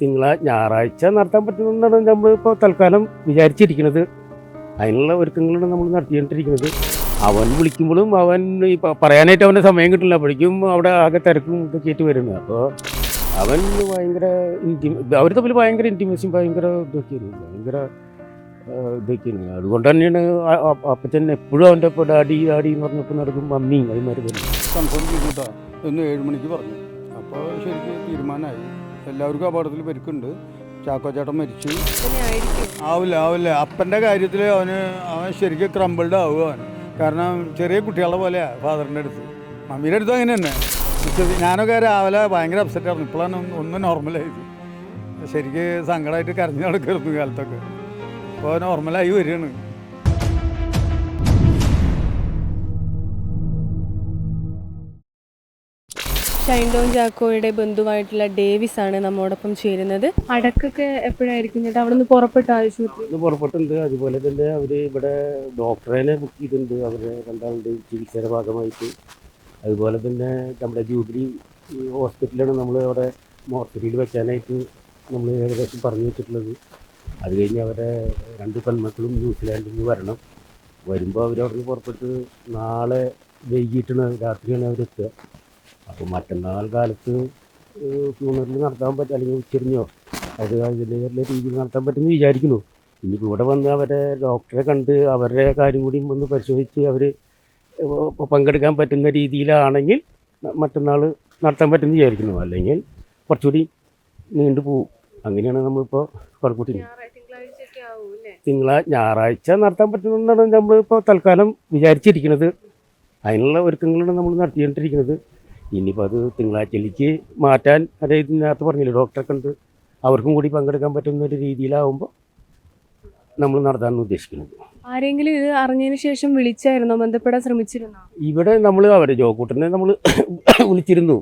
തിങ്കളാഴ്ച ഞായറാഴ്ച നടത്താൻ പറ്റുന്നതാണ് നമ്മൾ ഇപ്പോൾ തൽക്കാലം വിചാരിച്ചിരിക്കുന്നത്. അതിനുള്ള ഒരുക്കങ്ങളാണ് നമ്മൾ നടത്തിക്കൊണ്ടിരിക്കുന്നത്. അവൻ വിളിക്കുമ്പോഴും അവൻ പറയാനായിട്ട് അവന്റെ സമയം കിട്ടില്ല. അപ്പോഴേക്കും അവിടെ ആകെ തിരക്കും ഇതൊക്കെ ആയിട്ട് വരുന്നത്. അപ്പോൾ അവൻ ഭയങ്കര അവർ തമ്മിൽ ഭയങ്കര ഇന്റിമസിയും ഭയങ്കര ഇതൊക്കെയാണ് ഭയങ്കര ഇതൊക്കെയാണ് അതുകൊണ്ട് തന്നെയാണ് അപ്പച്ചൻ എപ്പോഴും അവന്റെ ഇപ്പോൾ ഡാഡി ഡാഡി എന്ന് പറഞ്ഞപ്പോൾ നടക്കും മമ്മി അതുമാതിരി തന്നെ കൺഫേം ചെയ്തിട്ടാണ് ഇന്ന് ഏഴ് മണിക്ക് പറഞ്ഞു. അപ്പോൾ ശരിക്കും തീരുമാനമായി. എല്ലാവർക്കും അപകടത്തിൽ പരിക്കുണ്ട്. ചാക്കോ ചേട്ടൻ മരിച്ചു ആവില്ല ആവില്ല. അപ്പന്റെ കാര്യത്തിൽ അവന് അവൻ ശരിക്കും ക്രമ്പിൾഡ് ആവുക അവൻ കാരണം ചെറിയ കുട്ടികളുടെ പോലെയാണ് ഫാദറിന്റെ അടുത്ത്. മമ്മിയുടെ അടുത്ത് അങ്ങനെ തന്നെ. ഞാനൊക്കെ രാവിലെ ഭയങ്കര അപ്സെറ്റ് ആയിരുന്നു. ഇപ്പോഴാണ് ഒന്ന് നോർമലായത് ശരിക്ക് സങ്കടമായിട്ട് കരഞ്ഞു നടക്കരുന്നു കാലത്തൊക്കെ. അപ്പോൾ നോർമലായി വരികയാണ്. ഷൈൻഡോൺ ജാക്കോയുടെ ബന്ധുവായിട്ടുള്ള ഡേവിസ് ആണ് നമ്മോടൊപ്പം ചേരുന്നത്. അടക്കൊക്കെ എപ്പോഴായിരിക്കും ചേട്ടാ? അവിടെ നിന്ന് പുറപ്പെട്ട ആശുപത്രി ഇത് പുറപ്പെട്ടുണ്ട്. അതുപോലെ തന്നെ അവർ ഇവിടെ ഡോക്ടറെ ബുക്ക് ചെയ്തിട്ടുണ്ട്. അവരെ രണ്ടാളുടെ ചികിത്സയുടെ ഭാഗമായിട്ട്. അതുപോലെ തന്നെ നമ്മുടെ ജൂബിലി ഹോസ്പിറ്റലാണ് നമ്മൾ അവിടെ മോർച്ചറിയിൽ വെക്കാനായിട്ട് നമ്മൾ ഏകദേശം പറഞ്ഞു വെച്ചിട്ടുള്ളത്. അത് കഴിഞ്ഞ് അവരെ രണ്ട് പെൺമക്കളും ന്യൂസിലാൻഡിൽ നിന്ന് വരണം. വരുമ്പോൾ അവരവിടെ നിന്ന് പുറപ്പെട്ട് നാളെ വൈകിട്ടാണ് രാത്രിയാണ് അവരെത്തുക. അപ്പോൾ മറ്റന്നാൾ കാലത്ത് ഫ്യൂണറിൽ നടത്താൻ പറ്റും അല്ലെങ്കിൽ ഉച്ചരിഞ്ഞോ അത് അതിന്റെതായിട്ടുള്ള രീതിയിൽ നടത്താൻ പറ്റുമെന്ന് വിചാരിക്കുന്നു. ഇനി ഇവിടെ വന്ന് അവരെ ഡോക്ടറെ കണ്ട് അവരുടെ കാര്യം കൂടി ഒന്ന് പരിശോധിച്ച് അവർ പങ്കെടുക്കാൻ പറ്റുന്ന രീതിയിലാണെങ്കിൽ മറ്റന്നാൾ നടത്താൻ പറ്റുമെന്ന് വിചാരിക്കുന്നു. അല്ലെങ്കിൽ കുറച്ചുകൂടി നീണ്ടു പോവും. അങ്ങനെയാണ് നമ്മളിപ്പോൾ കുഴപ്പമില്ല തിങ്കളാഴ്ച ഞായറാഴ്ച നടത്താൻ പറ്റുമെന്നാണ് നമ്മളിപ്പോൾ തൽക്കാലം വിചാരിച്ചിരിക്കുന്നത്. അതിനുള്ള ഒരുക്കങ്ങളാണ് നമ്മൾ നടത്തിക്കൊണ്ടിരിക്കുന്നത്. ഇനിയിപ്പോൾ അത് തിങ്കളാഴ്ചയിലേക്ക് മാറ്റാൻ അതായത് ഇതിനകത്ത് പറഞ്ഞില്ലേ ഡോക്ടറെ കണ്ട് അവർക്കും കൂടി പങ്കെടുക്കാൻ പറ്റുന്ന ഒരു രീതിയിലാവുമ്പോൾ നമ്മൾ നടത്താൻ ഉദ്ദേശിക്കുന്നത്. ആരെങ്കിലും ഇത് അറിഞ്ഞതിന് ശേഷം വിളിച്ചായിരുന്നോ? ബന്ധപ്പെടാൻ ശ്രമിച്ചിരുന്നോ? ഇവിടെ നമ്മൾ അവരെ ജോക്കൂട്ടനെ നമ്മൾ വിളിച്ചിരുന്നു.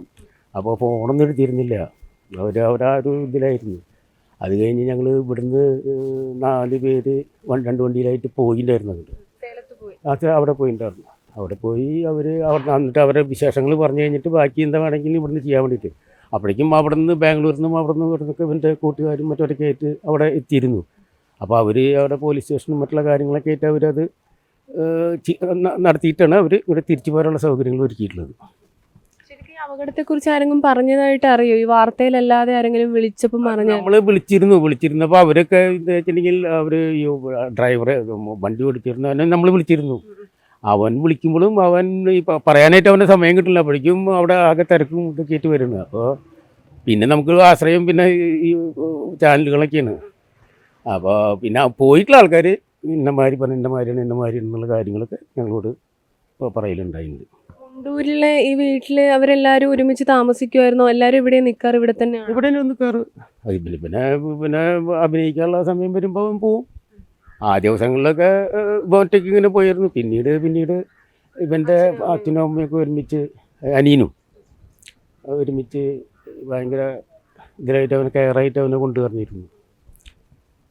അപ്പോൾ ഫോണൊന്നും എടുത്തിരുന്നില്ല. അവർ അവരാ ഒരു ഇതിലായിരുന്നു. അത് കഴിഞ്ഞ് ഞങ്ങൾ ഇവിടുന്ന് നാല് പേര് രണ്ട് വണ്ടിയിലായിട്ട് പോയിണ്ടായിരുന്നു. അങ്ങോട്ട് അത് അവിടെ പോയിട്ടുണ്ടായിരുന്നു അവിടെ പോയി അവർ അവിടെ എന്നിട്ട് അവരുടെ വിശേഷങ്ങൾ പറഞ്ഞു കഴിഞ്ഞിട്ട് ബാക്കി എന്താ വേണമെങ്കിലും ഇവിടുന്ന് ചെയ്യാൻ വേണ്ടിയിട്ട്. അപ്പോഴേക്കും അവിടെ നിന്ന് ബാംഗ്ലൂരിൽ നിന്നും അവിടെ നിന്ന് ഇവിടെ നിന്നൊക്കെ ഇവന്റെ കൂട്ടുകാരും മറ്റവരൊക്കെ ആയിട്ട് അവിടെ എത്തിയിരുന്നു. അപ്പോൾ അവർ അവിടെ പോലീസ് സ്റ്റേഷനും മറ്റുള്ള കാര്യങ്ങളൊക്കെ ആയിട്ട് അവരത് നടത്തിയിട്ടാണ് അവർ ഇവിടെ തിരിച്ചു പോകാനുള്ള സൗകര്യങ്ങൾ ഒരുക്കിയിട്ടുള്ളത്. അപകടത്തെക്കുറിച്ച് ആരെങ്കിലും പറഞ്ഞതായിട്ട് അറിയോ? ഈ വാർത്തയിലല്ലാതെ ആരെങ്കിലും വിളിച്ചപ്പോൾ പറഞ്ഞു നമ്മൾ വിളിച്ചിരുന്നു വിളിച്ചിരുന്നപ്പോൾ അവരൊക്കെ എന്താ വെച്ചിട്ടുണ്ടെങ്കിൽ അവർ ഈ ഡ്രൈവറെ വണ്ടി ഓടിച്ചിരുന്നു നമ്മൾ വിളിച്ചിരുന്നു. അവൻ വിളിക്കുമ്പോഴും അവൻ ഈ പറയാനായിട്ട് അവന്റെ സമയം കിട്ടില്ല. അപ്പോഴേക്കും അവിടെ ആകെ തിരക്കും ഇതൊക്കെ ആയിട്ട് വരുന്നത് അപ്പോൾ പിന്നെ നമുക്ക് ആശ്രയം പിന്നെ ഈ- ചാനലുകളൊക്കെയാണ്. അപ്പോൾ പിന്നെ പോയിട്ടുള്ള ആൾക്കാർ ഇന്നമാതിരി പറഞ്ഞ ഇന്നമാതിരിയാണ് ഇന്നമാതിരി എന്നുള്ള കാര്യങ്ങളൊക്കെ ഞങ്ങളോട് ഇപ്പോൾ പറയലുണ്ടായിട്ടുണ്ട്. കൊണ്ടൂരിലെ ഈ വീട്ടിൽ അവരെല്ലാരും ഒരുമിച്ച് താമസിക്കുമായിരുന്നോ എല്ലാവരും ഇവിടെ നിക്കാറ് ഇവിടെ തന്നെയാണ്? ഇവിടെ പിന്നെ പിന്നെ അഭിനയിക്കാനുള്ള സമയം വരുമ്പോൾ പോവും. ആ ദിവസങ്ങളിലൊക്കെ ഒറ്റയ്ക്ക് ഇങ്ങനെ പോയിരുന്നു. പിന്നീട് പിന്നീട് ഇവന്റെ അച്ഛനും അമ്മയൊക്കെ ഒരുമിച്ച് അനിയനും ഒരുമിച്ച് ഭയങ്കര ഇതിലായിട്ട് അവനെ കെയറായിട്ട് അവനെ കൊണ്ടുവന്നിരുന്നു.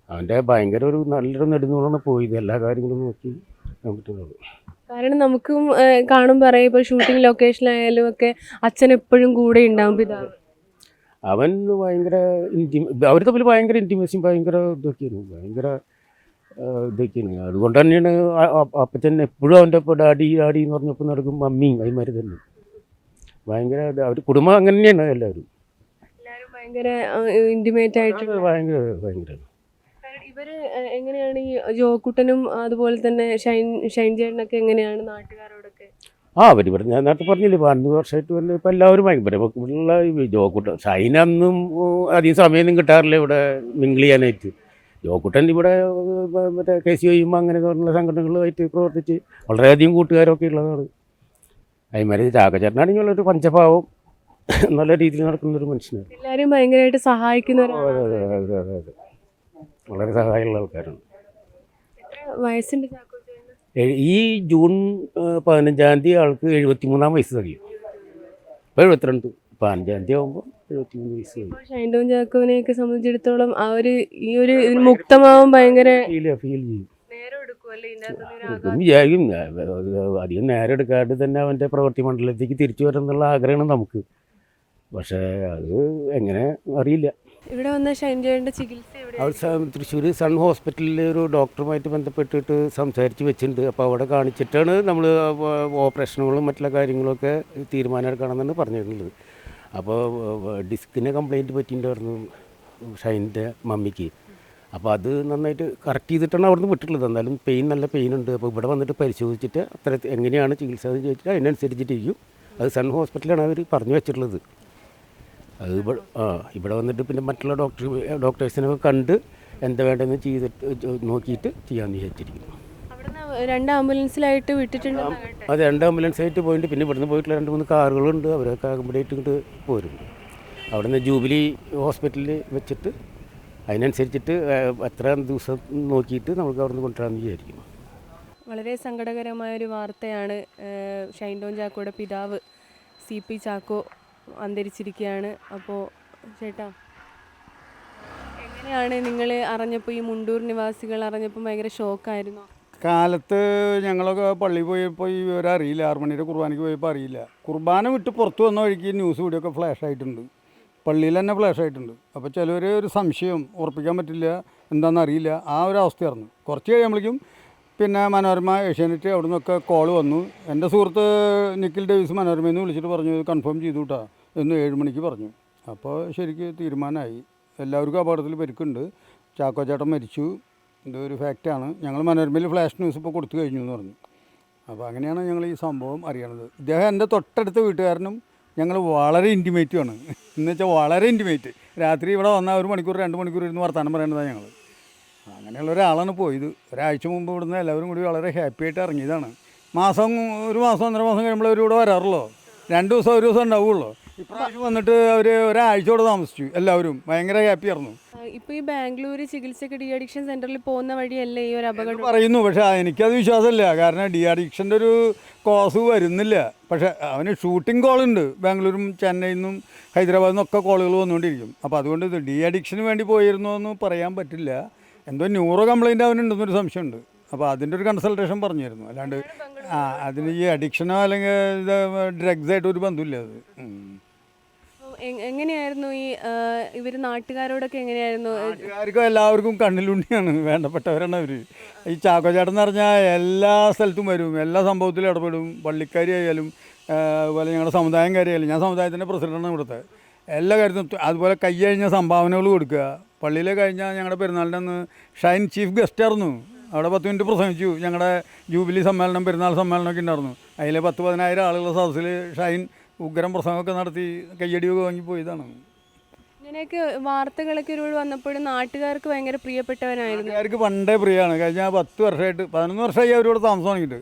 അവന്റെ ഭയങ്കര ഒരു നല്ലൊരു നെടുന്നോളാണ് പോയത്. എല്ലാ കാര്യങ്ങളും നോക്കി നോക്കിയിട്ടുള്ളത് കാരണം നമുക്കും കാണും കാണുമ്പോൾ അറിയാം ഇപ്പൊ ഷൂട്ടിംഗ് ലൊക്കേഷനിലായാലും ഒക്കെ അച്ഛൻ എപ്പോഴും കൂടെ ഉണ്ടാവും പിതാവ്. അവൻ ഭയങ്കര ഇന്റിമ അവർ തമ്മിൽ ഭയങ്കര ഇന്റിമസിയും ഭയങ്കര ഇതൊക്കെയായിരുന്നു. ഭയങ്കര ഇതൊക്കെയാണ്. അതുകൊണ്ട് തന്നെയാണ് അപ്പച്ചൻ എപ്പോഴും അവന്റെ ഇപ്പോൾ ഡാഡി ഡാഡി എന്ന് പറഞ്ഞപ്പോൾ നടക്കും മമ്മി അതുമാതിരി തന്നെ. ഭയങ്കര അവർ കുടുംബം അങ്ങനെ തന്നെയാണ് എല്ലാവരും ഭയങ്കര ഇന്റിമേറ്റ് ആയിട്ട് ഭയങ്കര ഭയങ്കര ഇവർ എങ്ങനെയാണ് ഈ ജോക്കുട്ടനും അതുപോലെ തന്നെ ഷൈൻ ഷൈൻ ചേട്ടനൊക്കെ എങ്ങനെയാണ് നാട്ടുകാരോടൊക്കെ? ആ അവർ ഇവിടെ ഞാൻ നേരത്തെ പറഞ്ഞില്ലേ അഞ്ച് വർഷമായിട്ട് വന്ന് ഇപ്പം എല്ലാവരും ഭയങ്കര ഇവിടെയുള്ള ജോക്കുട്ടൻ ഷൈനൊന്നും അധികം സമയമൊന്നും കിട്ടാറില്ല ഇവിടെ മിങ്കിൾ ചെയ്യാനായിട്ട്. ജോക്കുട്ടൻ ഇവിടെ മറ്റേ കെ സി ഒയും അങ്ങനെ പറഞ്ഞുള്ള സംഘടനകളുമായിട്ട് പ്രവർത്തിച്ച് വളരെയധികം കൂട്ടുകാരൊക്കെ ഉള്ളതാണ്. അതിമാരി ചാക്കച്ചേട്ടനാണെങ്കിൽ ഒരു പഞ്ചഭാവം നല്ല രീതിയിൽ നടക്കുന്ന ഒരു മനുഷ്യനാണ്. എല്ലാവരും ഭയങ്കരമായിട്ട് അതെ വളരെ സഹായമുള്ള ആൾക്കാരാണ്. വയസ്സുണ്ട്? ഈ ജൂൺ പതിനഞ്ചാം തീയതി ആൾക്ക് എഴുപത്തി മൂന്നാം വയസ്സ് കഴിയും ഇപ്പോൾ എഴുപത്തിരണ്ട്. പതിനഞ്ചാം തീയതി ആകുമ്പോൾ എഴുപത്തിമൂന്ന് വയസ്സ് ഷൈൻഡോൺ ജാക്കോവിനെയൊക്കെ സംബന്ധിച്ചിടത്തോളം ആ ഒരു ഈ ഒരു മുക്തമാവും ഭയങ്കര ഫീൽ ഫീൽ ചെയ്യും. വിചാരിക്കും അധികം നേരം എടുക്കാണ്ട് തന്നെ അവന്റെ പ്രവൃത്തി മണ്ഡലത്തേക്ക് തിരിച്ചു വരണം എന്നുള്ള ആഗ്രഹമാണ് നമുക്ക്. പക്ഷേ അത് എങ്ങനെ അറിയില്ല. ഇവിടെ വന്ന ഷൈൻജോയുടെ ചികിത്സ അവിടെ തൃശ്ശൂർ സൺ ഹോസ്പിറ്റലിൽ ഒരു ഡോക്ടറുമായിട്ട് ബന്ധപ്പെട്ടിട്ട് സംസാരിച്ച് വെച്ചിട്ടുണ്ട്. അപ്പോൾ അവിടെ കാണിച്ചിട്ടാണ് നമ്മൾ ഓപ്പറേഷനുകളും മറ്റുള്ള കാര്യങ്ങളൊക്കെ തീരുമാനമെടുക്കണമെന്നാണ് പറഞ്ഞിട്ടുള്ളത് അപ്പോൾ ഡിസ്കിന് കംപ്ലൈന്റ് പറ്റിയിട്ടുണ്ടായിരുന്നു ഷൈനിന്റെ മമ്മിക്ക്. അപ്പോൾ അത് നന്നായിട്ട് കറക്റ്റ് ചെയ്തിട്ടാണ് അവിടുന്ന് വിട്ടിട്ടുള്ളത്. എന്തായാലും പെയിൻ നല്ല പെയിൻ ഉണ്ട്. അപ്പോൾ ഇവിടെ വന്നിട്ട് പരിശോധിച്ചിട്ട് അത്ര എങ്ങനെയാണ് ചികിത്സ എന്ന് ചോദിച്ചിട്ട് അതിനനുസരിച്ചിട്ടിരിക്കും അത് സൺ ഹോസ്പിറ്റലാണ് അവർ പറഞ്ഞു വെച്ചിട്ടുള്ളത്. അത് ഇവിടെ ആ ഇവിടെ വന്നിട്ട് പിന്നെ മറ്റുള്ള ഡോക്ടർ ഡോക്ടേഴ്സിനൊക്കെ കണ്ട് എന്താ വേണ്ടതെന്ന് ചെയ്തിട്ട് നോക്കിയിട്ട് ചെയ്യാമെന്ന് വിചാരിച്ചിരിക്കുന്നു. രണ്ട് ആംബുലൻസിലായിട്ട് വിട്ടിട്ടുണ്ട് അത് രണ്ട് ആംബുലൻസ് ആയിട്ട് പോയിട്ട് പിന്നെ ഇവിടുന്ന് പോയിട്ടുള്ള രണ്ട് മൂന്ന് കാറുകളുണ്ട്. അവരൊക്കെ അക്കോമഡേറ്റ് ഇങ്ങോട്ട് പോരും അവിടുന്ന് ജൂബിലി ഹോസ്പിറ്റലിൽ വെച്ചിട്ട് അതിനനുസരിച്ചിട്ട് എത്ര ദിവസം നോക്കിയിട്ട് നമുക്ക് അവിടുന്ന് കൊണ്ടുവരാമെന്ന് വിചാരിക്കും വളരെ സങ്കടകരമായ ഒരു വാർത്തയാണ് ഷൈൻഡോൺ ചാക്കോയുടെ പിതാവ് സി പി ചാക്കോ അന്തരിച്ചിരിക്കുകയാണ് അപ്പോൾ ചേട്ടാ എങ്ങനെയാണ് നിങ്ങൾ അറിഞ്ഞപ്പോൾ ഈ മുണ്ടൂർ നിവാസികൾ അറിഞ്ഞപ്പോൾ ഭയങ്കര ഷോക്കായിരുന്നോ കാലത്ത് ഞങ്ങളൊക്കെ പള്ളി പോയപ്പോൾ ഈ വിവരം അറിയില്ല. ആറ് മണിയുടെ കുർബാനയ്ക്ക് പോയപ്പോൾ അറിയില്ല. കുർബാന വിട്ട് പുറത്ത് വന്ന വഴിക്ക് ന്യൂസ് വീഡിയോ ഒക്കെ ഫ്ലാഷ് ആയിട്ടുണ്ട്. പള്ളിയിൽ തന്നെ ഫ്ലാഷ് ആയിട്ടുണ്ട്. അപ്പോൾ ചിലവർ ഒരു സംശയം ഉറപ്പിക്കാൻ പറ്റില്ല എന്താണെന്ന് അറിയില്ല. ആ ഒരു അവസ്ഥയായിരുന്നു കുറച്ച് കഴിയുമ്പോഴേക്കും പിന്നെ മനോരമ ഏഷ്യാനെറ്റ് അവിടെ നിന്നൊക്കെ കോൾ വന്നു. എന്റെ സുഹൃത്ത് നിക്കിൽ ഡേവിസ് മനോരമയിൽ നിന്ന് വിളിച്ചിട്ട് പറഞ്ഞു കൺഫേം ചെയ്തു കേട്ടാ എന്ന് ഏഴ് മണിക്ക് പറഞ്ഞു. അപ്പോൾ ശരിക്ക് തീരുമാനമായി എല്ലാവർക്കും അപകടത്തിൽ പരിക്കുണ്ട്. ചാക്കോ ചേട്ടൻ മരിച്ചു. ഇതൊരു ഫാക്റ്റാണ് ഞങ്ങൾ മനോരമയിൽ ഫ്ലാഷ് ന്യൂസ് ഇപ്പോൾ കൊടുത്തു കഴിഞ്ഞു എന്ന് പറഞ്ഞു. അപ്പോൾ അങ്ങനെയാണ് ഞങ്ങൾ ഈ സംഭവം അറിയണത്. ഇദ്ദേഹം എന്റെ തൊട്ടടുത്ത വീട്ടുകാരനും ഞങ്ങൾ വളരെ ഇന്റിമേറ്റുമാണ് എന്ന് വെച്ചാൽ വളരെ ഇന്റിമേറ്റ് രാത്രി ഇവിടെ വന്നാൽ ഒരു മണിക്കൂർ രണ്ട് മണിക്കൂർ ഇരുന്ന് വർത്തമാനം പറയേണ്ടതാണ് ഞങ്ങൾ. അങ്ങനെയുള്ള ഒരാളാണ് പോയത്. ഒരാഴ്ച മുമ്പ് ഇവിടുന്ന് എല്ലാവരും കൂടി വളരെ ഹാപ്പി ആയിട്ട് ഇറങ്ങിയതാണ്. മാസം ഒരു മാസം ഒന്നര മാസം കഴിയുമ്പോൾ അവർ ഇവിടെ വരാറുള്ളൂ. രണ്ട് ദിവസം ഒരു ദിവസം ഉണ്ടാവുള്ളൂ. ഇപ്രാവശ്യം വന്നിട്ട് അവർ ഒരാഴ്ച കൂടെ താമസിച്ചു. എല്ലാവരും ഭയങ്കര ഹാപ്പി ആയിരുന്നു. ഇപ്പോൾ ഈ ബാംഗ്ലൂർ ചികിത്സക്ക് ഡി അഡിക്ഷൻ സെന്ററിൽ പോകുന്ന വഴിയല്ലേ ഈ ഒരു അപകടം? പറയുന്നു പക്ഷെ എനിക്കത് വിശ്വാസമില്ല. കാരണം ഡി അഡിക്ഷന്റെ ഒരു കോസ് വരുന്നില്ല. പക്ഷെ അവന് ഷൂട്ടിംഗ് കോളുണ്ട്. ബാംഗ്ലൂരും ചെന്നൈയിൽ നിന്നും ഹൈദരാബാദിൽ നിന്നൊക്കെ കോളുകൾ വന്നുകൊണ്ടിരിക്കും. അപ്പോൾ അതുകൊണ്ട് ഇത് ഡി അഡിക്ഷന് വേണ്ടി പോയിരുന്നോ എന്ന് പറയാൻ പറ്റില്ല. എന്തോ ന്യൂറോ കംപ്ലൈന്റ് അവനുണ്ടെന്നൊരു സംശയമുണ്ട്. അപ്പോൾ അതിന്റെ ഒരു കൺസൾട്ടേഷൻ പറഞ്ഞിരുന്നു. അല്ലാണ്ട് ആ അതിന് ഈ അഡിക്ഷനോ അല്ലെങ്കിൽ ഇത് ഡ്രഗ്സ് ആയിട്ട് ഒരു ബന്ധമില്ല അത്. എങ്ങനെയായിരുന്നു ഈ ഇവർ നാട്ടുകാരോടൊക്കെ എങ്ങനെയായിരുന്നു? നാട്ടുകാർക്കും എല്ലാവർക്കും കണ്ണിലുണ്ടിയാണ് വേണ്ടപ്പെട്ടവരാണ് അവർ ഈ ചാക്കോ ചേട്ടൻ എന്ന് പറഞ്ഞാൽ എല്ലാ സ്ഥലത്തും വരും എല്ലാ സംഭവത്തിലും ഇടപെടും. പള്ളിക്കാരി ആയാലും ആ, അതുപോലെ ഞങ്ങളുടെ സമുദായം കാര്യമായാലും ഞാൻ സമുദായത്തിന്റെ പ്രസിഡന്റാണ് ഇവിടുത്തെ. എല്ലാ കാര്യത്തിനും അതുപോലെ കൈ കഴിഞ്ഞ സംഭാവനകൾ കൊടുക്കുക. പള്ളിയിലെ കഴിഞ്ഞാൽ ഞങ്ങളുടെ പെരുന്നാളിന്റെ അന്ന് ഷൈൻ ചീഫ് ഗസ്റ്റ് ആയിരുന്നു. അവിടെ പത്ത് മിനിറ്റ് പ്രസംഗിച്ചു. ഞങ്ങളുടെ ജൂബിലി സമ്മേളനം പെരുന്നാൾ സമ്മേളനമൊക്കെ ഉണ്ടായിരുന്നു. അതിൽ പത്ത് പതിനായിരം ആളുകളുടെ സദസ്സിൽ ഷൈൻ ഉഗ്രം പ്രസംഗമൊക്കെ നടത്തി കയ്യടിയൊക്കെ വാങ്ങി പോയതാണ്. ഇങ്ങനെയൊക്കെ വാർത്തകളൊക്കെ ഒരു വന്നപ്പോഴും നാട്ടുകാർക്ക് ഭയങ്കര പ്രിയപ്പെട്ടവനായിരുന്നു. നാട്ടുകാർക്ക് പണ്ടേ പ്രിയമാണ്. കഴിഞ്ഞ പത്ത് വർഷമായിട്ട് പതിനൊന്ന് വർഷമായി അവരോട് താമസം തുടങ്ങിയിട്ട്.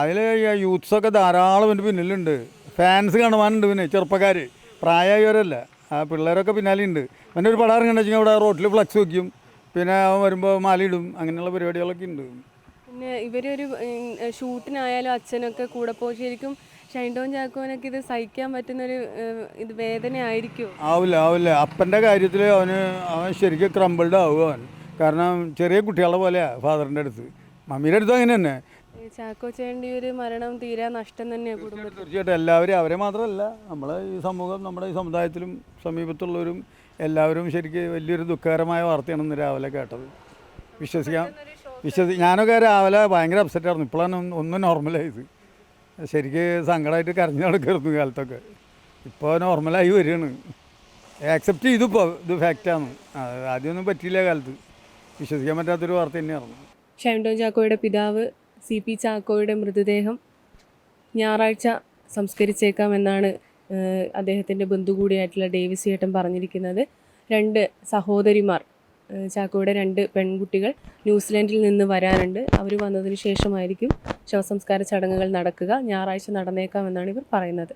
അതിൽ യൂത്ത്സൊക്കെ ധാരാളം എന്റെ പിന്നിലുണ്ട്. ഫാൻസ് കാണുവാനുണ്ട് പിന്നെ ചെറുപ്പക്കാർ പ്രായമായവരല്ല. ആ പിള്ളേരൊക്കെ പിന്നാലെ ഉണ്ട്. പിന്നെ ഒരു പടം ഇറങ്ങണമെന്ന് വെച്ചാൽ അവിടെ റോട്ടിൽ ഫ്ലക്സ് വയ്ക്കും പിന്നെ അവൻ വരുമ്പോൾ മാലയിടും അങ്ങനെയുള്ള പരിപാടികളൊക്കെ ഉണ്ട്. പിന്നെ ഇവരൊരു ഷൂട്ടിനായാലും അച്ഛനൊക്കെ കൂടെ പോയി ശരിക്കും ഷൈൻഡോൺ ചാക്കോനൊക്കെ ഇത് സഹിക്കാൻ പറ്റുന്നൊരു ഒരു ഇത് വേദനയായിരിക്കും. ആവില്ല ആവില്ല. അപ്പന്റെ കാര്യത്തിൽ അവന് അവൻ ശരിക്കും ക്രമ്പിൾഡ് ആവും അവൻ. കാരണം ചെറിയ കുട്ടികളെ പോലെയാണ് ഫാദറിന്റെ അടുത്ത്. മമ്മിയുടെ അടുത്ത് അങ്ങനെ തന്നെ. ചാക്കോ ചേണ്ടി ഒരു മരണം തീരാ നഷ്ടം തന്നെയാണ് കുടുംബം തീർച്ചയായിട്ടും എല്ലാവരും അവരെ മാത്രമല്ല നമ്മളെ ഈ സമൂഹം നമ്മുടെ ഈ സമുദായത്തിലും സമീപത്തുള്ളവരും എല്ലാവരും ശരിക്കും വലിയൊരു ദുഃഖകരമായ വാർത്തയാണ് ഇന്ന് രാവിലെ കേട്ടത്. വിശ്വസിക്കാം. വിശ്വസി ഞാനൊക്കെ രാവിലെ ഭയങ്കര അപ്സെറ്റ് ആയിരുന്നു. ഇപ്പോഴാണ് ഒന്ന് ഒന്ന് നോർമലായത് ശരിക്ക് സങ്കടമായിട്ട് കരഞ്ഞു നടക്കായിരുന്നു കാലത്തൊക്കെ. ഇപ്പോൾ നോർമലായി വരികയാണ്. ആക്സെപ്റ്റ് ചെയ്തു ഇപ്പോൾ ഇത് ഫാക്റ്റാണ് ആദ്യമൊന്നും പറ്റിയില്ല കാലത്ത്. വിശ്വസിക്കാൻ പറ്റാത്തൊരു വാർത്ത തന്നെയായിരുന്നു. ഷൈൻഡോൺ ചാക്കോയുടെ പിതാവ് സി പി ചാക്കോയുടെ മൃതദേഹം ഞായറാഴ്ച സംസ്കരിച്ചേക്കാമെന്നാണ് അദ്ദേഹത്തിന്റെ ബന്ധു കൂടിയായിട്ടുള്ള ഡേവിസ് ചേട്ടൻ പറഞ്ഞിരിക്കുന്നത്. രണ്ട് സഹോദരിമാർ ചാക്കോയുടെ രണ്ട് പെൺകുട്ടികൾ ന്യൂസിലൻഡിൽ നിന്ന് വരാനുണ്ട്. അവർ വന്നതിന് ശേഷമായിരിക്കും ശവസംസ്കാര ചടങ്ങുകൾ നടക്കുക. ഞായറാഴ്ച നടന്നേക്കാമെന്നാണ് ഇവർ പറയുന്നത്.